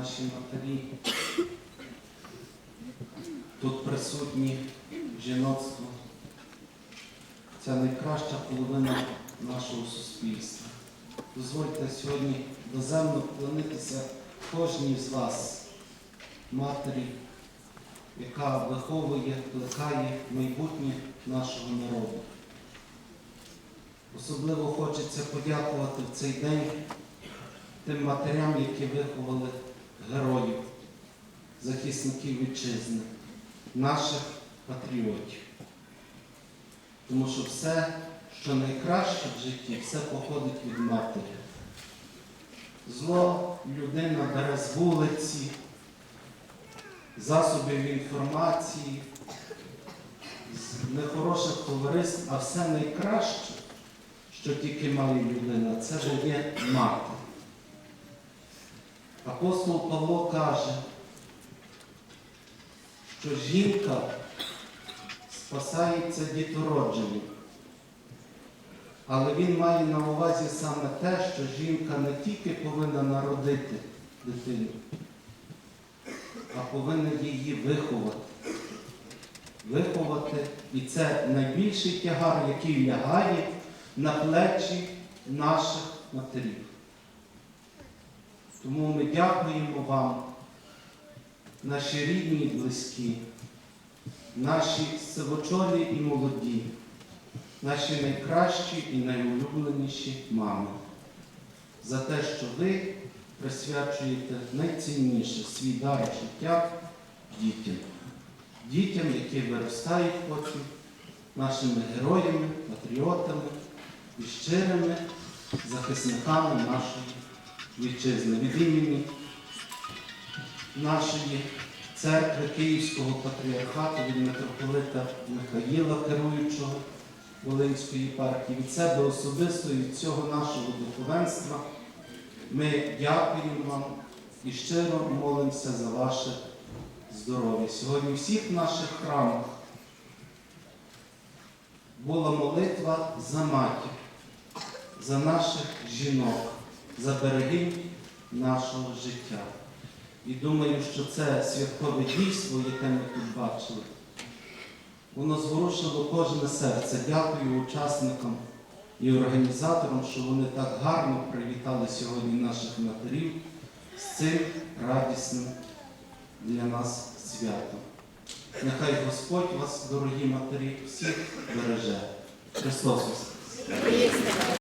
наші матері. Тут присутні жіноцтво. Це найкраща половина нашого суспільства. Дозвольте сьогодні доземно вклонитися кожній з вас, матері, яка виховує, плекає майбутнє нашого народу. Особливо хочеться подякувати в цей день тим матерям, які виховали героїв, захисників вітчизни, наших патріотів. Тому що все, що найкраще в житті, все походить від матері. Зло людина бере з вулиці, засобів інформації, з нехороших товариств, а все найкраще, що тільки має людина, це дає мати. Апостол Павло каже, що жінка спасається дітородженням. Але він має на увазі саме те, що жінка не тільки повинна народити дитину, а повинна її виховати. Виховати. І це найбільший тягар, який лягає на плечі наших матерів. Тому ми дякуємо вам, наші рідні і близькі, наші сивочолі і молоді, наші найкращі і найулюбленіші мами, за те, що ви присвячуєте найцінніше свій дар життя дітям, дітям, які виростають потім нашими героями, патріотами і щирими захисниками нашої вітчизни. Від імені нашої церкви Київського патріархату, від митрополита Михаїла, керуючого Волинської єпархії, від себе особисто від цього нашого духовенства. Ми дякуємо вам і щиро молимося за ваше здоров'я. Сьогодні в всіх наших храмах була молитва за матір, за наших жінок, за берегинь нашого життя. І думаю, що це святкове дійство, яке ми тут бачили, воно зворушило кожне серце. Дякую учасникам і організаторам, що вони так гарно привітали сьогодні наших матерів з цим радісним для нас святом. Нехай Господь вас, дорогі матері, всіх береже. Христос!